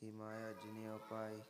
ਥੀ ਮਾਇਆ ਜਿਨੇ ਉਪਾਈ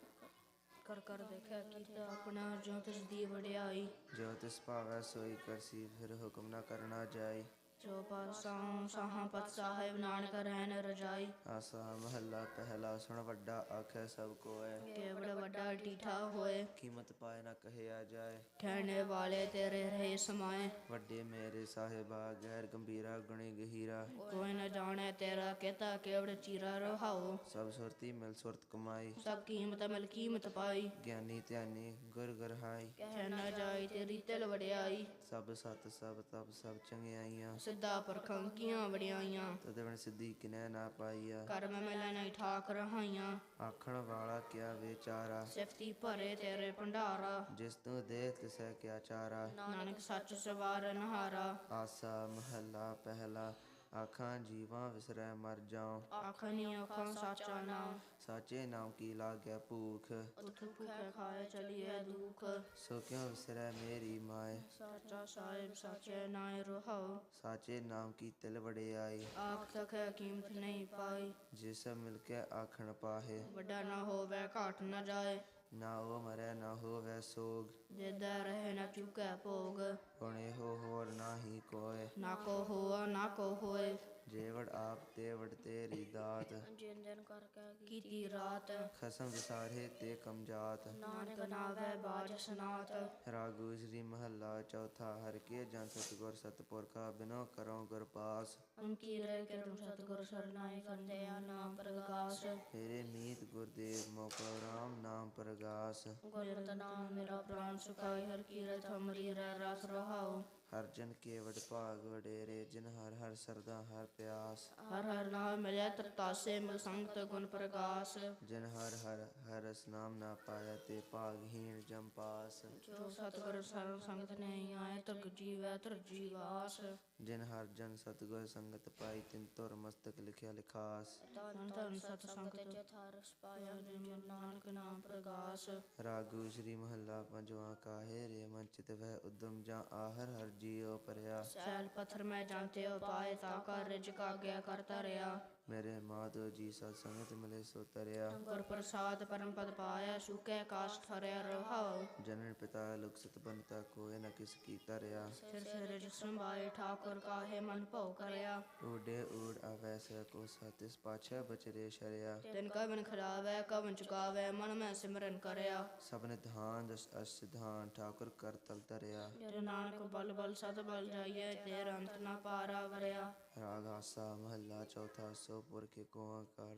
ਕਰ ਕਰ ਦੇਖਿਆ ਕੀਤਾ ਆਪਣਾ ਜੋ ਤਿਸ ਦੀ ਵਡਿਆਈ। ਜੋ ਤਿਸ ਭਾਵੈ ਸੋਈ ਕਰਸੀ ਫਿਰ ਹੁਕਮ ਨਾ ਕਰਨਾ ਜਾਈ। ਜੋ ਪਾਸਾਂ ਸਾਹਾਂ ਪਤ ਸਾਹਿਬ ਨਾਨਕ ਰਹਿਣ ਰਜਾਈ। ਆਸਾ ਮਹੱਲਾ ਪਹਿਲਾ ਸੁਣ ਵੱਡਾ ਆਖੈ ਸਭ ਕੋਇ ਕੇਵੜ ਵੱਡਾ ਢੀਠਾ ਹੋਏ। ਕੀਮਤ ਪਾਏ ਨਾ ਕਹਿਆ ਜਾਏ। ਕਹਿਣੇ ਵਾਲੇ ਤੇਰੇ ਰਹੇ ਸਮਾਏ। ਵੱਡੇ ਮੇਰੇ ਸਾਹਿਬਾ ਗੈਰ ਗੰਭੀਰਾ ਗੁਣੀ ਗਹੀਰਾ। ਕੋਈ ਨ ਜਾਣੇ ਤੇਰਾ ਕਹਤਾ ਕੇਵੜ ਚੀਰਾ ਰਹਾਓ। ਸਭ ਸੁਰਤੀ ਮਿਲ ਸੁਰਤ ਕਮਾਈ। ਸਭ ਕੀਮਤ ਮਿਲ ਕੀਮਤ ਪਾਈ। ਗਿਆਨੀ ਧਿਆਨੀ ਗੁਰ ਗਰਹਾਈ। ਕਹਿ ਨਾ ਜਾਈ ਤੇਰੀ ਤਿਲ ਵਡਿਆਈ। ਸਭ ਸਤ ਸਭ ਤਪ ਸਭ ਚੰਗਿਆਈਆਂ। ਸਿੱਧਾ ਪਰਖਾਂ ਕੀਆਂ ਵਡਿਆਈਆਂ ਤਦ ਬਣ ਸਿੱਧੀ ਕਿਨੈ ਨਾ ਪਾਈਆ। ਕਰਮ ਮਿਲੈ ਨਹੀਂ ਠਾਕ ਰਹਾਈਆਂ। ਆਖਣ ਵਾਲਾ ਕਿਆ ਵਿਚਾਰਾ। ਸਿਫਤੀ ਭਰੇ ਤੇਰੇ ਭੰਡਾਰਾ। ਜਿਸ ਤੂੰ ਦੇ ਤਿਸੈ ਕਿਆ ਚਾਰਾ। ਨਾਨਕ ਸੱਚ ਸਵਾਰ ਨਹਾਰਾ। ਆਸਾ ਮਹੱਲਾ ਪਹਿਲਾ। ਆਖਾਂ ਜੀਵਾਂ ਵਿਸਰੈ ਮਰ ਜਾਉ। ਆਖਨੀ ਅੱਖਾਂ ਸਾਚਾ ਨਾਮ ਸਾਚੇ ਨਾਮ ਕੀ ਲਾਗੈ ਭੂਖ। ਉਠ ਭੁਖੇ ਖਾਏ ਚਲੀਏ ਦੁਖ। ਸੋ ਕਿਉ ਵਿਸਰੈ ਮੇਰੀ ਮਾਏ? ਸਾਚਾ ਸਾਹਿਬ ਸਾਚੇ ਨਾਇ ਰਹਾਉ। ਸਾਚੇ ਨਾਮ ਕੀ ਤਿਲ ਵਡਿਆਈ ਆਖ ਤਕੈ ਕੀਮਤ ਨਹੀਂ ਪਾਈ। ਜਿਸ ਮਿਲ ਕੇ ਆਖਣ ਪਾਹੇ। ਵੱਡਾ ਨਾ ਹੋਵੇ ਘਾਟ ਨਾ ਜਾਏ। ਨਾ ਉਹ ਮਰੈ ਨਾ ਹੋਵੈ ਸੋਗ। ਜਿੱਦਾ ਰਹੇ ਨਾ ਚੁਕੈ ਭੋਗ। ਹੁਣੇ ਹੋ ਹੋਰ ਨਾਹੀ ਕੋਏ। ਨਾ ਕੋ ਹੋਆ ਨਾ ਕੋ ਹੋਏ। ਜੇਵੜ ਆਪ ਤੇਵੜ ਤੇਰੀ ਦਾਤ। ਜਿਨ ਦਿਨ ਕਰਕੇ ਕੀਤੀ ਰਾਤ। ਖਸਮ ਵਿਸਾਰੇ ਤੇ ਕਮਜਾਤ। ਨਾਨਕ ਨਾਵੇ ਬਾਜ ਸਨਾਤ। ਰਾਗੂ ਸ੍ਰੀ ਮਹੱਲਾ ਚੌਥਾ ਹਰ ਕੇ ਜਨ ਸਤਿਗੁਰ ਸਤਪੁਰਖਾ ਬਿਨੋ ਕਰੋ ਗੁਰ ਪਾਸ। ਅੰਕੀ ਰਹਿ ਕੇ ਤੁਮ ਸਤਿਗੁਰ ਸਰਨਾਈ ਕਰਦੇ ਆ ਨਾਮ ਪ੍ਰਗਾਸ। ਤੇਰੇ ਮੀਤ ਗੁਰਦੇਵ ਮੋਕੋ ਰਾਮ ਨਾਮ ਪ੍ਰਗਾਸ। ਗੁਰਮਤਿ ਨਾਮ ਮੇਰਾ ਪ੍ਰਾਨ ਸੁਖਾਈ ਹਰ ਕੀਰਤ ਹਮਰੀ ਰਹਿ ਰਸ ਰਹਾਉ ਹਰ ਜਨ ਕੇਵੜ ਭਾਗ ਵਡੇਰੇ ਜਿਨ ਹਰ ਹਰ ਸਰਦਾ ਹਰ ਪਿਆਸ। ਹਰ ਹਰ ਨਾਮ ਮਿਲਿਆ ਤਰਤਾਸੇ ਮਿਲ ਸੰਗਤ ਗੁਣ ਪ੍ਰਗਾਸ। ਜਿਨ ਹਰ ਹਰ ਹਰਸ ਨਾਮ ਨਾ ਪਾਇਆ ਤੇ ਭਾਗਹੀਣ ਜਮ ਪਾਸ। ਜੋ ਸਤਿਗੁਰ ਸਰਲ ਸੰਗਤ ਨਹੀਂ ਆਏ ਤੁਰਗ ਜੀਵੈ ਤੁਰ ਜੀਵਾਸ ਜਿਨ ਹਰ ਜਨ ਸਤਗੁਰ ਸੰਗਤ ਪਾਈ ਤਿਨ ਤੁਰ ਮਸਤਕ ਲਿਖਿਆ ਲਿਖਾਸ। ਤਨ ਤਨ ਸਤ ਸੰਗਤ ਜਥਾਰਸ ਪਾਇਆ ਜਿਨ ਨਾਨਕ ਨਾਮ ਪ੍ਰਗਾਸ। ਰਾਗੂ ਸ੍ਰੀ ਮਹੱਲਾ ਪੰਜਵਾ ਕਾਹੇ ਰੇ ਮਨ ਚਿਤ ਵਹਿ ਉਦਮ ਜਾਂ ਆਹਰ ਹਰ ਜੀਉ ਪਰਿਆ। ਸੈਲ ਪੱਥਰ ਮੈਂ ਜਾਂਤੇ ਉਪਾਏ ਤਾ ਕਰ ਰਿਜ ਕਾ ਗਿਆ ਕਰ ਤਰਿਆ ਮੇਰੇ ਮਾਧੋ ਜੀ ਸਤ ਸੰਗਤ ਮਿਲੇ ਸੋ ਤਰਿਆ। ਗੁਰ ਪ੍ਰਸਾਦ ਪਰਮ ਪਦ ਪਾਇਆ ਸੁਕੇ ਕਾਸ਼ ਠਰਿਆ ਰਹਾਉ। ਜਨਨ ਪਿਤਾ ਲੁਕ ਸਤ ਬੰਤਾ ਕੋਇ ਨ ਕਿਸ ਕੀ ਤਰਿਆ। ਸਿਰ ਸਿਰ ਜਿ ਸੰਭਾਏ ਠਾਕੁਰ ਕਾਹੇ ਮਨ ਭਉ ਕਰਿਆ। ਊਡੇ ਊੜ ਆਵੈ ਸ ਕੋ ਸਤਿਸ ਪਾਛੈ ਬਚਰੇ ਸ਼ਰਿਆ। ਤਿਨ ਕਵਨ ਖਿਲਾਵੈ ਕਵਨ ਚੁਕਾਵੈ ਮਨ ਮੈਂ ਸਿਮਰਨ ਕਰਿਆ। ਸਭਨ ਧਾਨ ਦਸ ਅਸ ਸਿਧਾਨ ਠਾਕੁਰ ਕਰ ਤਲ ਤਰਿਆ। ਜਨ ਨਾਨਕ ਬਲ ਬਲ ਸਤ ਬਲ ਜਾਈਏ ਤੇਰ ਅੰਤ ਨਾ ਪਾਰਾ ਵਰਿਆ। ਰਾਗ ਆਸਾ ਮਹੱਲਾ ਚੌਥਾ ਸੋ ਪੁਰਖ ਏਕ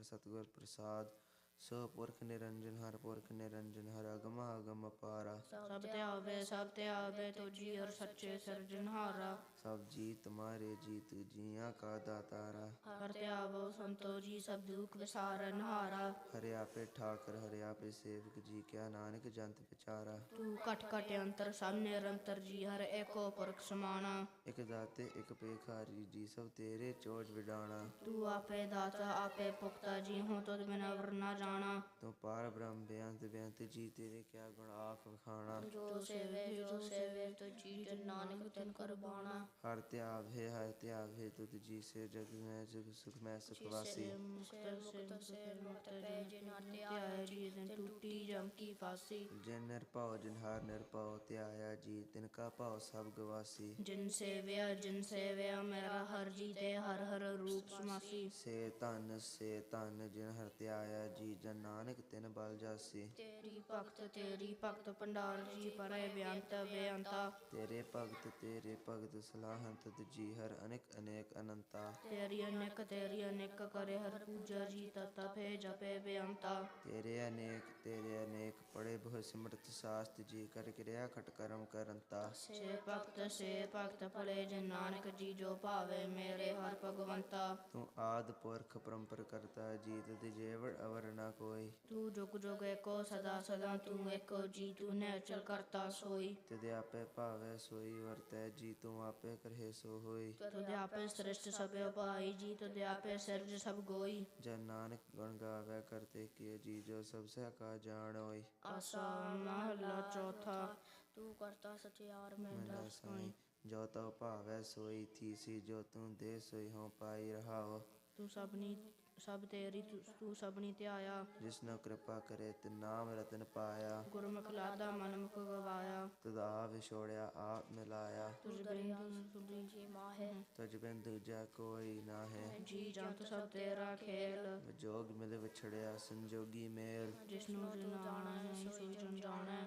ਸਤਿਗੁਰ ਪ੍ਰਸਾਦ, ਸੋ ਪੁਰਖ ਨਿਰੰਜਨ ਹਰ ਪੁਰਖ ਨਿਰੰਜਨ, ਹਰ ਅਗਮ ਅਗਮ ਅਪਾਰਾ ਸਭ ਤੇ ਆਵੇ, ਸਭ ਤੇ ਆਵੇ, ਤੁਜੀ ਔਰ ਸੱਚੇ ਸਿਰਜਨਹਾਰਾ ਸਭ ਜੀ ਤੁਮਾਰੇ ਜੀ ਤੂ ਜੀਆਂ ਕਾ ਦਾਤਾਰਾ। ਹਰ ਤੇ ਆਵੋ ਸੰਤੋ ਜੀ ਸਭ ਦੁਖ ਵਿਸਾਰਨ ਹਾਰਾ। ਹਰਿ ਆਪੇ ਠਾਕਰ ਹਰਿ ਆਪੇ ਸੇਵਕ ਜੀ ਕਿਆ ਨਾਨਕ ਜੰਤ ਵਿਚਾਰਾ। ਤੂੰ ਘਟ ਘਟ ਅੰਤਰ ਸਭ ਨਿਰੰਤਰ ਜੀ ਹਰ ਏਕੋ ਪੁਰਖ ਸਮਾਨਾ ਇਕ ਦਾਤੇ ਇਕ ਪੇਖਾਰੀ ਜੀ ਸਭ ਤੇਰੇ ਚੋਜ ਵਿਡਾਣਾ। ਤੂੰ ਆਪੇ ਦਾਤਾ ਆਪੇ ਪੁਖਤਾ ਜੀ ਹੂੰ ਤੁਧ ਬਿਨਾ ਵਰਨਾ ਜਾਣਾ। ਤੂੰ ਪਾਰ ਬ੍ਰਹਮ ਬੇਅੰਤ ਬੇਅੰਤ ਜੀ ਤੇਰੇ ਕਿਆ ਗੁਣ ਆਖ ਵਖਾਣਾ। ਜੋ ਸੇਵੇ ਜੋ ਸੇਵੇ ਤੁਜੀ ਜਨ ਨਾਨਕ ਤਨ ਕਰ ਹਰ ਹੈ ਹਰ ਧਿਆਵ ਹੈ ਤੁਧ ਜੀ ਸੇ ਜਗ ਮੈਂ ਜਗ ਸੁਖ ਮੈਂ ਸੁਖ ਵਾਸੀ। ਮੁਕਤ ਮੁਕਤ ਸੇ ਮੁਕਤ ਪੈ ਜਿਨ ਧਿਆਏ ਜੀ ਦਿਨ ਟੂਟੀ ਜਮ ਕੀ ਫਾਸੀ। ਜਿਨ ਨਿਰਭਉ ਜਿਨ ਹਰ ਨਿਰਭਉ ਧਿਆਇਆ ਜੀ ਤਿਨ ਕਾ ਭਾਉ ਸਭ ਗਵਾਸੀ। ਜਿਨ ਸੇਵਿਆ ਜਿਨ ਸੇਵਿਆ ਮੇਰਾ ਹਰ ਜੀ ਤੇ ਹਰ ਹਰ ਰੂਪ ਸਮਾਸੀ। ਸੇ ਧਨ ਸੇ ਧਨ ਜਿਨ ਹਰ ਧਿਆਇਆ ਜੀ ਜਨ ਨਾਨਕ ਤਿਨ ਬਲ ਜਾਸੀ। ਤੇਰੀ ਭਗਤ ਤੇਰੀ ਭਗਤ ਭੰਡਾਰ ਜੀ ਪਰੇ ਬਿਆੰਤ ਬੇਅੰਤਾ ਤੇਰੇ ਭਗਤ ਤੇਰੇ ਭਗਤ ਸਲਾਹਨ ਤੁਧ ਜੀ ਹਰ ਅਨੇਕ ਅਨੇਕ ਅਨੰਤਾ ਤੇਰੀ ਅਨੇਕ ਪੜੇ ਬਹੁ ਸਿਮਰਤ ਸਾਸਤ ਜੀ ਕਰ ਕਿਰਿਆ ਖਟ ਕਰਮ ਕਰੰਤਾ। ਸੇ ਭਗਤ ਸੇ ਭਗਤ ਭਲੇ ਜਿਨ ਨਾਨਕ ਜੀ ਜੋ ਭਾਵੇ ਮੇਰੇ ਹਰ ਭਗਵੰਤਾ। ਤੂੰ ਆਦ ਪੁਰਖ ਪਰੰਪਰ ਕਰਤਾ ਜੀ ਤੁਧ ਜੇਵੜ ਅਵਰ ਨਾ ਕੋਈ। ਤੂੰ ਜੁਗ ਜੁਗ ਏਕੋ ਸਦਾ ਸਦਾ ਤੂੰ ਏਕੋ ਜੀ ਤੂੰ ਨੇ ਅਚਲ ਕਰਤਾ ਸੋਈ। ਤਿਦ ਆਪੇ ਭਾਵੈ ਸੋਈ ਵਰਤੈ ਜੀ ਤੂੰ ਆਪੇ ਕਰਹਿ ਸੋ ਹੋਈ। ਤੁਧ ਆਪੇ ਸ੍ਰਿਸ਼ਟ ਸਭੇ ਉਪਾਈ ਜੀ ਤੁਧ ਆਪੇ ਸਿਰਜ ਸਭ ਗੋਈ। ਜਨ ਨਾਨਕ ਗੁਣ ਗਾਵੇ ਕਰਤੇ ਕੀ ਜੀ ਜੋ ਸਭ ਸਹਿ ਕਾ ਜਾਣ ਹੋਈ। ਆਸਾ ਮਹਲਾ ਚੌਥਾ ਤੂੰ ਕਰਤਾ ਸਚਿਆਰ ਮੈਂ ਮਹਿਲਾ ਸਾਈ ਜੋ ਤਉ ਭਾਵੈ ਸੋਈ ਥੀ ਸੀ ਜੋ ਤੂੰ ਦੇ ਸੋਈ ਹਉ ਪਾਈ ਰਹਾਓ। ਤੂੰ ਸਭਨੀ ਸਭ ਤੇਰੀ ਤੂੰ- ਤੂੰ ਸਭਨੀ ਧਿਆਇਆ। ਜਿਸਨੋ ਕਿਰਪਾ ਕਰੇ ਤੇ ਨਾਮ ਰਤਨ ਪਾਇਆ। ਗੁਰਮੁਖ ਲਾਦਾ ਮਨ ਮੁਖ ਗਵਾਇਆ। ਤਦਾ ਵਿਛੋੜਿਆ ਆਪ ਮਿਲਾਇਆ। ਤੁਝ ਬਿਨ ਤੁਝੀ ਜੀ ਮਾਹੇ। ਤੁਝ ਬਿਨ ਦੂਜਾ ਕੋਈ ਨਾ ਹੈ ਜੀ ਜੰਤ ਸਭ ਤੇਰਾ ਖੇਲ। ਵਿਜੋਗ ਮਿਲ ਵਿਛੜਿਆ ਸੰਜੋਗੀ ਮੇਲ। ਜਿਸਨੂੰ ਜਾਣਾ ਹੈ ਸੋਈ ਜਾਣੈ।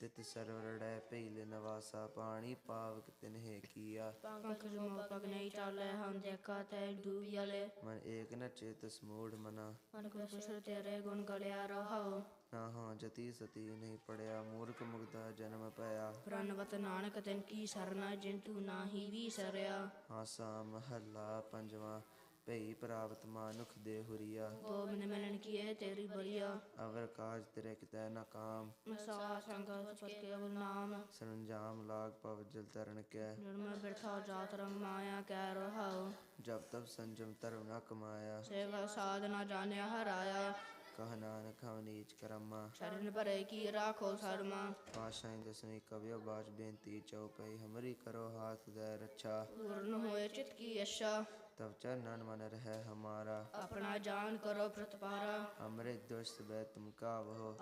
ਤਿਤ ਸਰਵਰੜੈ ਪਹਿਲੇ ਨਵਾਸਾ ਪਾਣੀ ਪਾਵਕ ਤਿਨਹਿ ਕੀਆ। ਪੰਖ ਜਮੋ ਪਗ ਨਹੀਂ ਚਾਲੇ ਹਮ ਦੇਖਾ ਤੈ ਡੂਬਿਆਲੇ ਮਨ ਏਕ ਨ ਚੇਤਸ ਮੂੜ ਮਨਾ। ਮਨ ਕੋ ਕੁਸ਼ਲ ਤੇਰੇ ਗੁਣ ਗਲਿਆ ਰਹਾਉ। ਨਾ ਹਾਂ ਜਤੀ ਸਤੀ ਨਹੀਂ ਪੜਿਆ ਮੂਰਖ ਮੁਗਦਾ ਜਨਮ ਪਿਆ ਪ੍ਰਣਵਤ ਨਾਨਕ ਤਿਨ ਕੀ ਸਰਨਾ ਜਿਨ ਤੂੰ ਨਾਹੀ ਵੀ ਸਰਿਆ। ਆਸਾ ਮਹੱਲਾ ਪੰਜਵਾਂ। ਭਈ ਪ੍ਰਾਪਤ ਮਾਨੁਖ ਦੇ ਹੁਰੀਆ। ਗੋਬਿੰਦ ਮਿਲਣ ਕੀਏ ਤੇਰੀ ਬਰੀਆ? ਅਵਰ ਕਾਜ ਤੇਰੇ ਕਿਤੈ ਨ ਕਾਮ। ਮਸਾ ਸੰਗ ਸਪਤ ਕੇਵਲ ਨਾਮ। ਸਰੰਜਾਮ ਲਾਗ ਪਵ ਜਲ ਤਰਨ ਕੈ। ਜਨਮ ਬਿਰਥਾ ਜਾਤ ਰੰਗ ਮਾਇਆ ਕੈ ਰਹਾਉ। ਜਬ ਤਬ ਸੰਜਮ ਧਰਮ ਨ ਕਮਾਇਆ। ਸੇਵਾ ਸਾਧਨਾ ਜਾਣਿਆ ਹਰਾਇਆ। ਕਹ ਨਾਨਕ ਹਮ ਨੀਚ ਕਰਮਾ। ਸ਼ਰਨ ਭਰੇ ਕੀ ਰਾਖੋ ਸਰਮਾ। ਪਾਸ਼ਾਈ ਦਸਵੀਂ ਕਵਿਓ ਬਾਜ ਬੇਨਤੀ ਚਉਪਈ ਹਮਰੀ ਕਰੋ ਹਾਥ ਦੇ ਰੱਛਾ। ਪੂਰਨ ਹੋਏ ਚਿਤ ਕੀ ਅਸ਼ਾ ਤਬ ਚਰਨਨ ਮਨ ਰਹਿ ਹਮਾਰਾ। ਆਪਣਾ ਜਾਨ ਕਰੋ ਪ੍ਰਤਪਾਰਾ। ਹਮਰੇ ਦੁਸ਼ਟ ਬੈ ਤੁਮ ਕਾਵਹੋ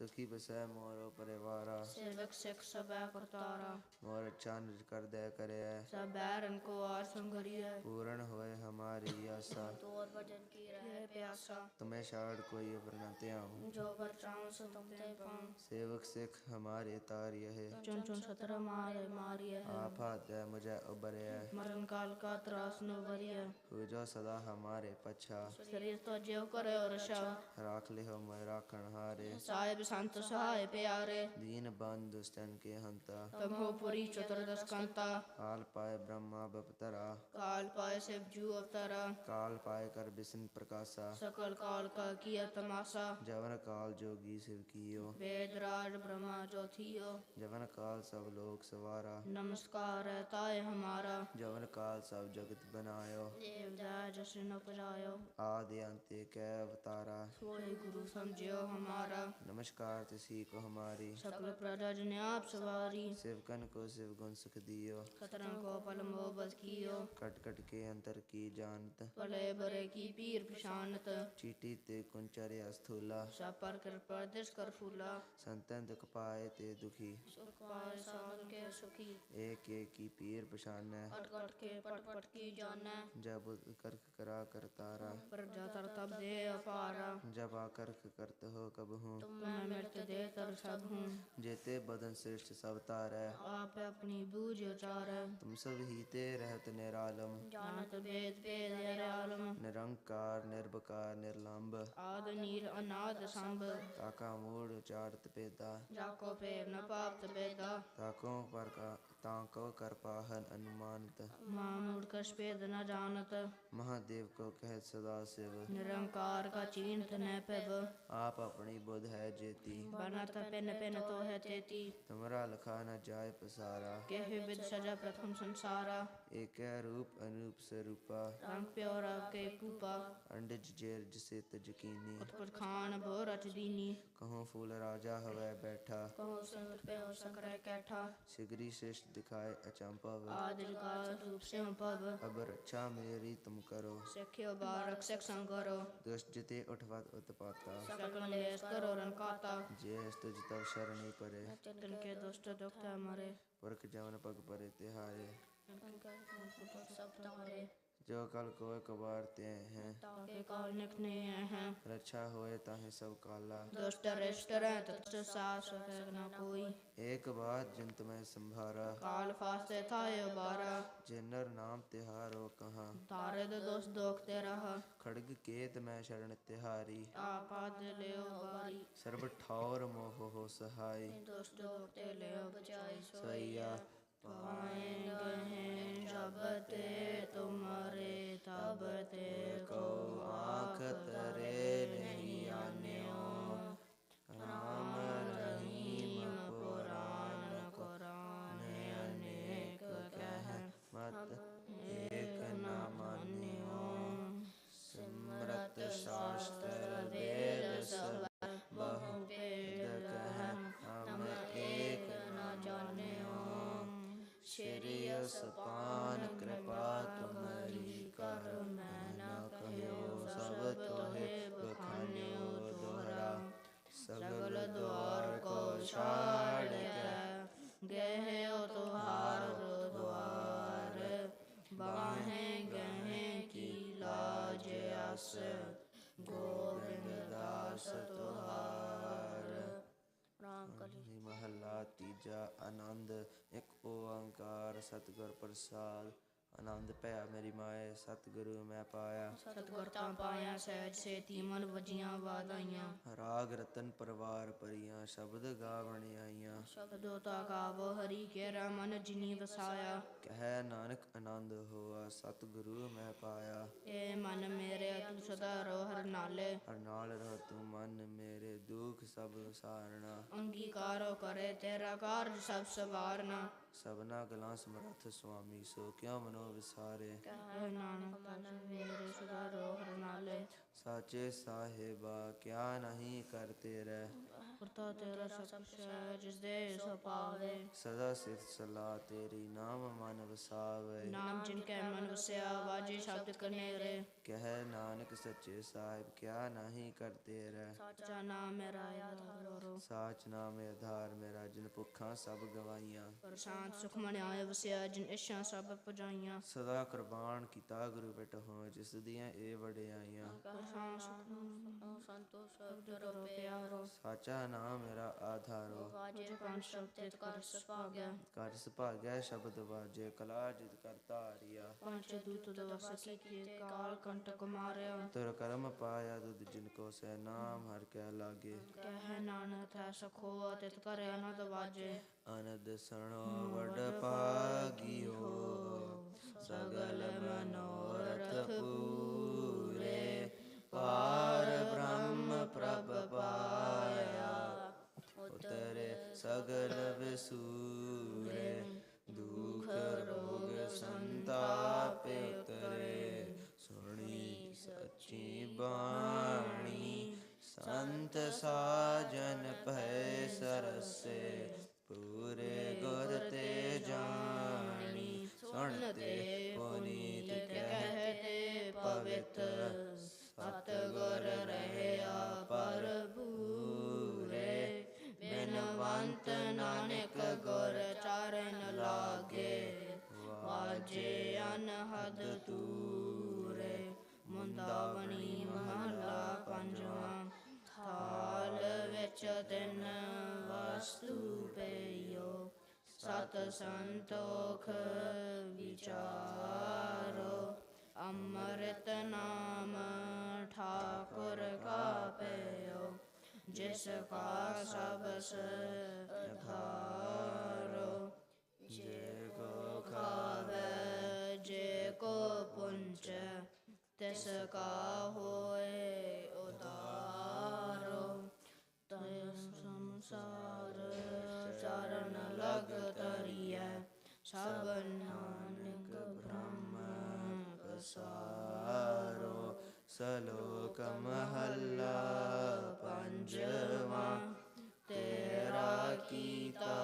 ਆਪਾ ਦੇ ਮੋਹਿ ਬਚਾਵੋ ਸੁਖੀ ਬਸੈ ਮੋਰੋ ਪਰਿਵਾਰਾ ਸੇਵਕ ਸਿਖ ਸਬੈ ਕਰਤਾਰਾ ਮੋਰ ਚੰਦ ਕਰ ਦੇ ਕਰਿਐ ਸਭ ਬੈਰਨ ਕੋ ਆਰ ਸੰਗਰੀਐ ਪੂਰਨ ਹੋਏ ਹਮਾਰੀ ਆਸਾ ਤੋਰ ਭਜਨ ਕੀ ਰਹਿ ਹੈ ਪਿਆਸਾ ਤੁਮੇ ਛਾੜ ਕੋਈ ਅਵਰ ਨ ਧਿਆਉ ਜੋ ਵਰ ਚਾਉ ਸੋ ਤੁਮ ਤੇ ਪਾਉ ਸੇਵਕ ਸਿੱਖ ਹਮਾਰੇ ਤਾਰਿਯ ਹੈ ਚੁਨ ਚੁਨ ਸਤਰ ਮਾਰੇ ਮਾਰੀਐ ਆਪਾ ਦੇ ਮੁਝੇ ਉਬਰਿਐ ਮਰਨ ਕਾਲ ਕਾ ਤਰਾਸ ਨ ਵਰੀਐ ਹੋ ਜੋ ਸਦਾ ਹਮਾਰੇ ਪਛਾ ਸਰੀਰ ਤੋ ਜਿਉ ਕਰਿਓ ਰਸ਼ਾ ਰਾਖ ਲਿਓ ਮੈਂ ਰਾਖਣ ਹਾਰੇ ਸਾਹਿਬ ਸੰਤ ਸਹਾਇ ਪਿਆਰੇ پیارے دین بند کے بارا کال پائے کال پائے کر بھن پرکاسا سکل کال کا کیا تماسا جون کال جو برا جو تھیو جون کال سب لوگ سوارا نمسکار تع ہمارا جون کال سب جگت بناؤ ਜਸ ਨ ਪਰਾਇਓ। ਆਦਿ ਅੰਤੇ ਕੈ ਅਵਤਾਰਾ। ਸੋਏ ਗੁਰੂ ਸਮਝਿਓ ਹਮਾਰਾ। ਨਮਸਕਾਰ ਤੁਸੀਂ ਕੋ ਹਮਾਰੀ ਸਕਲ ਪ੍ਰਜਾ ਜਨ ਆਪ ਸਵਾਰੀ। ਸਿਵਕਨ ਕੋ ਸਿਵ ਗੁਣ ਸੁਖ ਦਿਓ। ਖਤਰੰ ਕੋ ਪਲ ਮੋ ਬਸ ਕੀਓ। ਕਟ ਕਟ ਕੇ ਅੰਤਰ ਕੀ ਜਾਣਤ। ਭਲੇ ਬਰੇ ਕੀ ਪੀਰ ਪਛਾਨਤ। ਚੀਟੀ ਤੇ ਕੁੰਚਰਿਆ ਸਥੂਲਾ। ਸਾਪਰ ਕਿਰਪਾ ਦਿਸ ਕਰ ਫੂਲਾ। ਸੰਤਨ ਦੁਖ ਪਾਏ ਤੇ ਦੁਖੀ। ਸੁਖ ਪਾਏ ਸਾਧ ਕੇ ਸੁਖੀ। ਏਕ ਏਕ ਕੀ ਪੀਰ ਪਛਾਨੈ। ਅਟ ਕੇ ਪਟ ਕੀ ਜਾਣੈ। ਜਬ ਕਰ करक करा करतारा प्रजा तर तब दे अपारा जब आकर्क करत हो कब हूँ मैं मृत दे तर सब हूँ जेते बदन श्रेष्ठ सब तारै आप अपनी बूझ उचार तुम सब ही ते रहत निरालम जानत भेद भेद आलम निरंकार निर्भकार निर्लंब आद नीर अनाद संभ ताका मूड उचारत पेदा जाको पेव न पाप्त बेदा ताकों पर का ਤਾਂ ਕਉ ਕਰ ਪਾਹਨ ਅਨੁਮਾਨਤ। ਮਾਂ ਮੂਰਖਸ਼ ਭੇਦ ਨ ਜਾਣਤ। ਮਹਾਦੇਵ ਕੋ ਕਹਿ ਸਦਾ ਸਿਵ। ਨਿਰੰਕਾਰ ਕਾ ਚੀਨਤ ਨੈ ਭਵ। ਆਪ ਆਪਣੀ ਬੁਧ ਹੈ ਜੇਤੀ। ਬਨਤ ਪਿਨ ਪਿਨ ਤੋ ਹੈ ਤੇਤੀ ਤੁਮਰਾ ਲਖਾ ਨ ਜਾਏ ਪਸਾਰਾ। ਕਹਿ ਬਿਦ ਸਜਾ ਪ੍ਰਥਮ ਸੰਸਾਰਾ। ਏਕੈ ਰੂਪ ਅਨੂਪ ਸਰੂਪਾ। ਰੰਗ ਪਿਓ ਕੇ ਕੂਪਾ ਅੰਡਜ ਜੇਰ ਜਿਸੇ ਤਜਕੀਨੀ ਉਤਪਰ ਖਾਨ ਭੋ ਰਚ ਦੀਨੀ। ਕਹੋ ਫੂਲ ਰਾਜਾ ਹਵੈ ਬੈਠਾ। ਕਹੋ ਸੰਤ ਪਿਓ ਸਕਰੈ ਕੈਠਾ। ਸਿਗਰੀ ਸਿਸ਼ਟ दिखाए अचंपव आदि गाल रूप से पव अब रक्षा मेरी तुम करो सिख्यो बारक सिख संगरो दुष्ट जिते उठवत उत्पाता सकल लेस करो रंकाता जे तुझ तव शरणी परे तिन के दुष्ट दुख मरे पुरख जवन पग परे तिहारे सब तुम्हारे جو کل کو کبارتے ہیں۔ ہیں۔ رچھا ہوئے تاہیں سب کالا دوست تک سے ساس نہ کوئی۔ ایک بات جن تمہیں سنبھارا۔ کال تھا یہ جنر نام تہارو کہاں۔ تارد دوست رہا۔ کھڑگ کیت میں شرن تہاری۔ آقاد لیو باری۔ سرب ٹھاور موہ ہو سہائی۔ دوست بچائی पाएंगे हैं जब ते तुम्हारे तब ते को आँख तरे नहीं ਸ਼੍ਰੀ ਅਸਪਾਨ ਕਿਰਪਾ ਤੁਮਰੀ ਕਰ ਮੈਂ ਨਾ ਕਹਿਓ ਸਭ ਤੋਹੇ ਬਖਾਨਿਓ ਦੋਹਰਾ ਸਗਲ ਦੁਆਰ ਕੋ ਛਾੜ ਕੇ ਗਏ ਹੋ ਤੁਹਾਰ ਦੁਆਰ ਬਾਹੇ ਗਏ ਕੀ ਲਾਜ ਆਸ ਗੋਬਿੰਦ ਦਾਸ ਤੁਹਾਰ ਰਾਮ ਕਲੀ ਜੀ ਮਹੱਲਾ ਤੀਜਾ ਆਨੰਦ ਇੱਕ ਓੰਕਾਰ ਸਤਿਗੁਰ ਪ੍ਰਸਾਦ ਆਨੰਦ ਭਇਆ ਮੇਰੀ ਮਾਏ ਸਤਿਗੁਰੂ ਮੈਂ ਪਾਇਆ। ਸਤਿਗੁਰ ਤਾਂ ਪਾਇਆ ਸਹਿਜ ਸੇਤੀ ਮਨ ਵਜੀਆਂ ਵਾਦਾਈਆਂ ਰਾਗ ਰਤਨ ਪਰਵਾਰ ਪਰੀਆਂ ਸ਼ਬਦ ਗਾਵਣ ਆਈਆਂ। ਸ਼ਬਦੋ ਤਾ ਗਾਵੋ ਹਰੀ ਕੇ ਮਨ ਜਿਨੀ ਵਸਾਇਆ। ਕਹਿ ਨਾਨਕ ਆਨੰਦ ਹੋਆ ਸਤਿਗੁਰੂ ਮੈਂ ਪਾਇਆ। ਏ ਮਨ ਮੇਰੇ ਤੂੰ ਸਦਾ ਰੋ ਹਰ ਨਾਲੇ। ਹਰ ਨਾਲ ਰਹ ਤੂੰ ਮਨ ਮੇਰੇ ਦੁਖ ਸਭ ਸਾਰਣਾ ਅੰਗੀਕਾਰੋ ਕਰੇ ਤੇਰਾ ਕਾਰਜ ਸਭ ਸਵਾਰਨਾ। ਸਭਨਾ ਗਲਾਂ ਸਮਰੱਥ ਸੁਆਮੀ ਸੋ ਕਿਉ ਮਨੋ ਵਿਸਾਰੇ ਏ ਨਾਨਕ ਮਨ ਮੇਰੇ ਸਦਾ ਰੋ ਨਾਲੇ ਸਾਚੇ ਸਾਹਿਬਾ ਕਿਆ ਨਹੀਂ ਕਰਤੇ ਰਹਿ। ਕਰਤਾ ਤੇਰਾ ਸਭ ਕੁਛ ਹੈ ਜਿਸ ਦੇ ਸੋ ਪਾਵੇ ਸਦਾ ਸਿਫਤ ਸਲਾਹ ਤੇਰੀ ਨਾਮ ਮਨ ਵਸਾਵੇ। ਨਾਮ ਜਿਨ ਕੈ ਮਨ ਵਸਿਆ ਵਾਜੇ ਸ਼ਬਦ ਕਨੇਰੇ ਕਹਿ ਨਾਨਕ ਸੱਚੇ ਸਾਹਿਬ ਕਿਆ ਨਹੀਂ ਕਰਤੇ ਰਹਿ। ਸੱਚਾ ਨਾਮ ਮੇਰਾ ਆਧਾਰੋ ਸਾਚ ਨਾਮ ਆਧਾਰ ਮੇਰਾ ਜਿਨ ਭੁੱਖਾਂ ਸਭ ਗਵਾਈਆਂ। ਪਰ ਸ਼ਾਂਤ ਸੁਖ ਮਨ ਆਏ ਵਸਿਆ ਜਿਨ ਇਸ਼ਾਂ ਸਭ ਪੁਜਾਈਆਂ। ਸਦਾ ਕੁਰਬਾਨ ਕੀਤਾ ਗੁਰੂ ਬਿਟ ਹੋ ਜਿਸ ਦੀਆਂ ਇਹ ਵਡਿਆਈਆਂ। ਸ਼ਾਂਤ ਸੁਖ ਸੰਤੋਖ ਸ਼ਬਦ ਕਰੋ ਸਾਚਾ ਨਾਮ ਮੇਰਾ ਆਧਾਰੋ। ਵਾਜੇ ਪੰਜ ਸ਼ਬਦ ਕਰ ਸੁਭਾਗਿਆ ਕਰ ਸੁਭਾਗਿਆ ਸ਼ਬਦ ਵਾਜੇ, ਕਲਾ ਜਿਤ ਕਰਤਾ ਹਰੀਆ ਪੰਜ ਦੂਤ ਦਵਸ ਕੀਤੇ ਕਾਲ ਕੰਟਕ ਮਾਰਿਆ ਤੁਰ ਕਰਮ ਪਾਇਆ ਦੁਧ ਜਿਨ ਕੋ ਸੈ ਨਾਮ ਹਰ ਕੈ ਲਾਗੇ। ਕਹਿ ਨਾਨਕ ਥੈ ਸਖੋ ਤਿਤ ਕਰਿਆ ਨਾ ਦਵਾਜੇ ਅਨੰਦ ਸਣੋ, ਵਡ ਪਾਗਿਓ ਸਗਲ ਮਨੋਰਥ ਪੂਰੇ ਪਾਰ ਬ੍ਰਹਮ ਪ੍ਰਭ ਪਾਇਆ। ਉਤਰੇ ਸਗਲ ਵਿਸੂਰੇ, ਦੁਖ ਰੋਗ ਸੰਤਾਪ ਉਤਰੇ। ਸੁਣੀ ਸੱਚੀ ਬਾਣੀ, ਸੰਤ ਸਾਜਨ ਭੈ ਸਰਸੇ, ਪੂਰੇ ਗੁਰ ਤੇ ਜਾਣੀ ਸੁਣਤੇ ਸੰਤੋਖ ਵਿਚਾਰੋ ਅੰਮ੍ਰਿਤ ਨਾਮ ਠਾਕੁਰ ਕਾ ਪਈਓ ਜਿਸ ਕਾ ਸਬਸ ਧਾਰੋ ਜੇ ਕੋ ਖਾਵੇ ਜੇ ਕੋ ਪੁੰਚ ਤਿਸ ਕਾ ਹੋਏ ਸਭ ਨਾਨਕ ਬ੍ਰਹਮ ਪਸਾਰੋ ਸਲੋਕ ਮਹੱਲਾ ਪੰਜਵਾਂ ਤੇਰਾ ਕੀਤਾ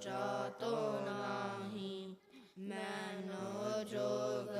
ਜਾਤੋ ਨਾਹੀ ਮੈਨੋ ਜੋਗ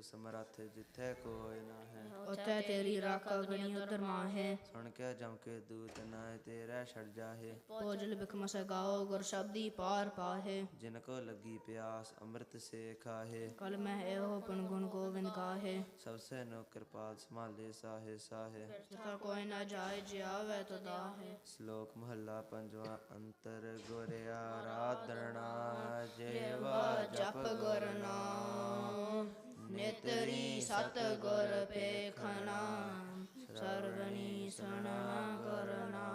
ਤੂੰ ਸਮਰੱਥ ਜਿੱਥੈ ਕੋਈ ਨਾ ਹੈ। ਉਤੈ ਤੇਰੀ ਰਾਖਾ ਗਣੀ ਉਤਰ ਮਾਹੇ ਸੁਣ ਕੇ ਜਮ ਕੇ ਦੂਤ ਨਾ ਤੇਰਾ ਛੜ ਜਾਹੇ। ਭੋਜਲ ਬਿਖਮਸ ਗਾਓ ਗੁਰ ਸ਼ਬਦੀ ਪਾਰ ਪਾਹੇ। ਜਿਨ ਕੋ ਲੱਗੀ ਪਿਆਸ ਅੰਮ੍ਰਿਤ ਸੇ ਖਾਹੇ। ਕਲ ਮੈਂ ਇਹੋ ਪਨ ਗੁਣ ਗੋਵਿੰਦ ਗਾਹੇ। ਸਭ ਸੇ ਨੋ ਕਿਰਪਾਲ ਸੰਭਾਲੇ ਸਾਹੇ ਸਾਹੇ। ਜਿਤਾ ਕੋਈ ਨਾ ਜਾਏ ਜਿਆਵੇ ਤੋ ਦਾਹੇ। ਸ਼ਲੋਕ ਮਹੱਲਾ ਪੰਜਵਾਂ ਅੰਤਰ ਗੁਰ ਆਰਾਧਨਾ ਜੇਵਾ ਜਪ ਗੁਰ ਨਾਮ ਨੇਤਰੀ ਸਤ ਗੁਰ ਪੇਖਣਾ ਸਰਵਨੀ ਸਣਾ ਕਰਨਾ।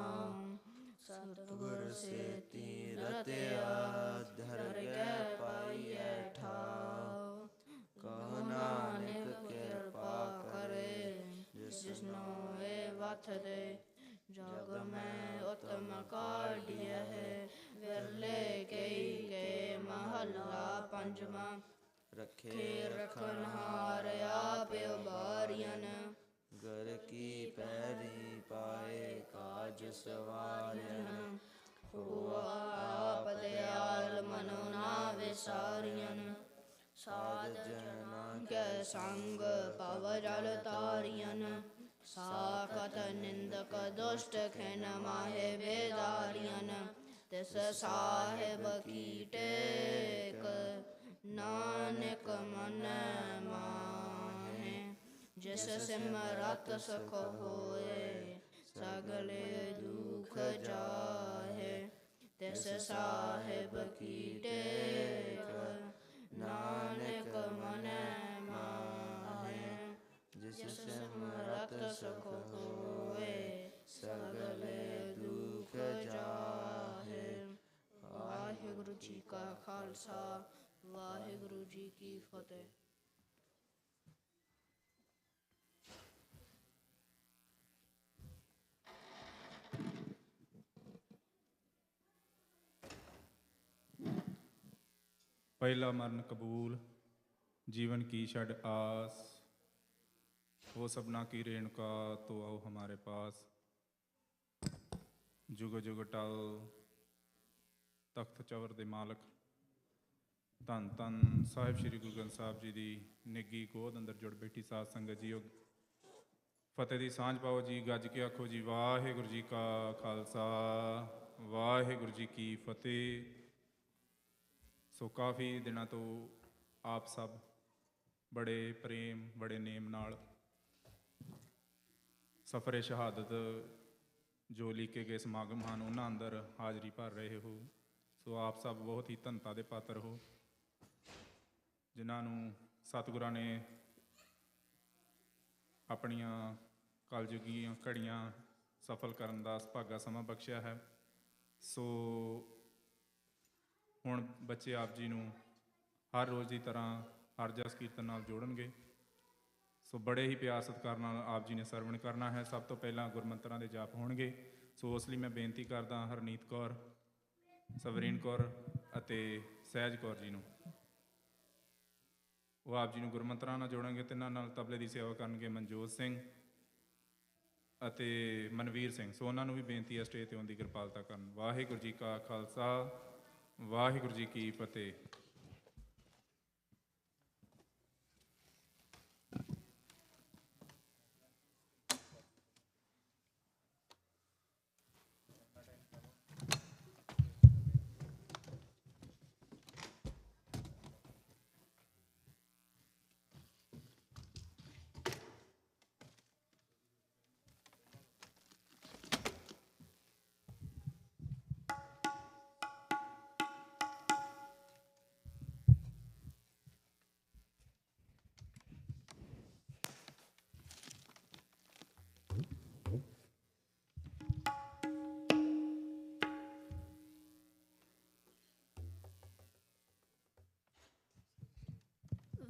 ਸਤ ਗੁਰ ਸੇਤੀ ਰਤਿਆ ਧਰ ਕੇ ਪਾਈਐ ਠਾਉ। ਕਹ ਨਾਨਕ ਕਿਰਪਾ ਕਰੇ ਜਿਸਨੋ ਏ ਵਥ ਦੇ। ਜਗ ਮੈਂ ਉਤਮ ਕਾਢਿਐ ਵਿਰਲੇ ਕਈ ਕੇ ਮਹੱਲਾ ਪੰਜਵਾਂ। ਰੱਖੇ ਖੇ ਰਖਨ ਹਾਰ ਆਪਿ ਉਬਾਰੀਆਂ ਗਰ ਕੀ ਪੈਰੀ ਪਾਏ ਕਾਜ ਸਵਾਰਿਆ ਹੋਆ ਆਪ ਦਿਆਲ ਮਨੋ ਨਾ ਵਿਸਾਰੀਆਂ ਸਾਧ ਜਨਾਂ ਕੈ ਸੰਗ ਪਵ ਜਲ ਤਾਰੀਆਂ ਸਾਖਤ ਨਿੰਦਕ ਦੁਸ਼ਟ ਖੈਨ ਮਾਹੇ ਬੇਦਾਰੀਆਂ ਤਿਸ ਸਾਹਿਬ ਕੀ نانک من ماہیں جس سمرت سکھ ہوئے سگلے دکھ جاہے تیس صاحب کی ٹیک نانک من ماہیں جس سمرت سکھ ہوئے سگلے دکھ جاہے واحگرو جی کا خالصہ ਵਾਹਿਗੁਰੂ ਜੀ ਕੀ ਫਤਿਹ। ਪਹਿਲਾ ਮਰਨ ਕਬੂਲ, ਜੀਵਨ ਕੀ ਛੜ ਆਸ। ਉਹ ਸਭਨਾ ਕੀ ਰੇਣਕਾ ਤੋ ਆਓ ਹਮਾਰੇ ਪਾਸ। ਜੁਗ ਜੁਗ ਟਲ, ਤਖਤ ਚਵਰ ਦੇ ਮਾਲਕ ਧੰਨ ਧੰਨ ਸਾਹਿਬ ਸ੍ਰੀ ਗੁਰੂ ਗ੍ਰੰਥ ਸਾਹਿਬ ਜੀ ਦੀ ਨਿੱਗੀ ਗੋਦ ਅੰਦਰ ਜੁੜ ਬੈਠੀ ਸਾਧ ਸੰਗਤ ਜੀਓ। ਫਤਿਹ ਦੀ ਸਾਂਝ ਪਾਓ ਜੀ, ਗੱਜ ਕੇ ਆਖੋ ਜੀ, ਵਾਹਿਗੁਰੂ ਜੀ ਕਾ ਖਾਲਸਾ, ਵਾਹਿਗੁਰੂ ਜੀ ਕੀ ਫਤਿਹ। ਸੋ ਕਾਫੀ ਦਿਨਾਂ ਤੋਂ ਆਪ ਸਭ ਬੜੇ ਪ੍ਰੇਮ, ਬੜੇ ਨੇਮ ਨਾਲ ਸਫਰੇ ਸ਼ਹਾਦਤ ਜੋ ਲਿਖੇ ਗਏ ਸਮਾਗਮ ਹਨ, ਉਹਨਾਂ ਅੰਦਰ ਹਾਜ਼ਰੀ ਭਰ ਰਹੇ ਹੋ। ਸੋ ਆਪ ਸਭ ਬਹੁਤ ਹੀ ਧੰਨਤਾ ਦੇ ਪਾਤਰ ਹੋ। ਜਿਨ੍ਹਾਂ ਨੂੰ ਸਤਿਗੁਰਾਂ ਨੇ ਆਪਣੀਆਂ ਕਲਯੁਗੀਆਂ ਘੜੀਆਂ ਸਫਲ ਕਰਨ ਦਾ ਸੁਭਾਗਾ ਸਮਾਂ ਬਖਸ਼ਿਆ ਹੈ। ਸੋ ਹੁਣ ਬੱਚੇ ਆਪ ਜੀ ਨੂੰ ਹਰ ਰੋਜ਼ ਦੀ ਤਰ੍ਹਾਂ ਹਰ ਜਸ ਕੀਰਤਨ ਨਾਲ ਜੋੜਨਗੇ। ਸੋ ਬੜੇ ਹੀ ਪਿਆਰ ਸਤਿਕਾਰ ਨਾਲ ਆਪ ਜੀ ਨੇ ਸਰਵਣ ਕਰਨਾ ਹੈ। ਸਭ ਤੋਂ ਪਹਿਲਾਂ ਗੁਰਮੰਤਰਾਂ ਦੇ ਜਾਪ ਹੋਣਗੇ। ਸੋ ਉਸ ਲਈ ਮੈਂ ਬੇਨਤੀ ਕਰਦਾ ਹਰਨੀਤ ਕੌਰ, ਸਵਰੀਨ ਕੌਰ ਅਤੇ ਸਹਿਜ ਕੌਰ ਜੀ ਨੂੰ। ਉਹ ਆਪ ਜੀ ਨੂੰ ਗੁਰਮੰਤਰਾਂ ਨਾਲ ਜੋੜਨਗੇ ਤਿੰਨਾਂ ਨਾਲ ਤਬਲੇ ਦੀ ਸੇਵਾ ਕਰਨਗੇ ਮਨਜੋਤ ਸਿੰਘ ਅਤੇ ਮਨਵੀਰ ਸਿੰਘ। ਸੋ ਉਹਨਾਂ ਨੂੰ ਵੀ ਬੇਨਤੀ ਹੈ ਸਟੇਜ ਤੇ ਆਉਣ ਦੀ ਕਿਰਪਾਲਤਾ ਕਰਨ। ਵਾਹਿਗੁਰੂ ਜੀ ਕਾ ਖਾਲਸਾ, ਵਾਹਿਗੁਰੂ ਜੀ ਕੀ ਫਤਿਹ।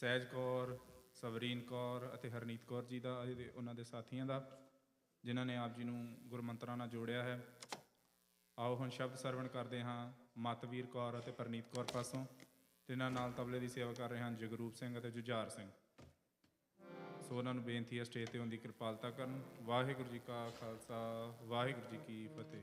ਸਹਿਜ ਕੌਰ, ਸਵਰੀਨ ਕੌਰ ਅਤੇ ਹਰਨੀਤ ਕੌਰ ਜੀ ਦਾ ਇਹਦੇ ਉਹਨਾਂ ਦੇ ਸਾਥੀਆਂ ਦਾ, ਜਿਨ੍ਹਾਂ ਨੇ ਆਪ ਜੀ ਨੂੰ ਗੁਰਮੰਤਰਾਂ ਨਾਲ ਜੋੜਿਆ ਹੈ। ਆਓ ਹੁਣ ਸ਼ਬਦ ਸਰਵਣ ਕਰਦੇ ਹਾਂ ਮਤਵੀਰ ਕੌਰ ਅਤੇ ਪਰਨੀਤ ਕੌਰ ਪਾਸੋਂ ਜਿਨ੍ਹਾਂ ਨਾਲ ਤਬਲੇ ਦੀ ਸੇਵਾ ਕਰ ਰਹੇ ਹਨ ਜਗਰੂਪ ਸਿੰਘ ਅਤੇ ਜੁਝਾਰ ਸਿੰਘ। ਸੋ ਉਹਨਾਂ ਨੂੰ ਬੇਨਤੀ ਹੈ ਸਟੇਜ ਤੇ ਆਉਣ ਦੀ ਕਿਰਪਾਲਤਾ ਕਰਨ। ਵਾਹਿਗੁਰੂ ਜੀ ਕਾ ਖਾਲਸਾ, ਵਾਹਿਗੁਰੂ ਜੀ ਕੀ ਫਤਿਹ।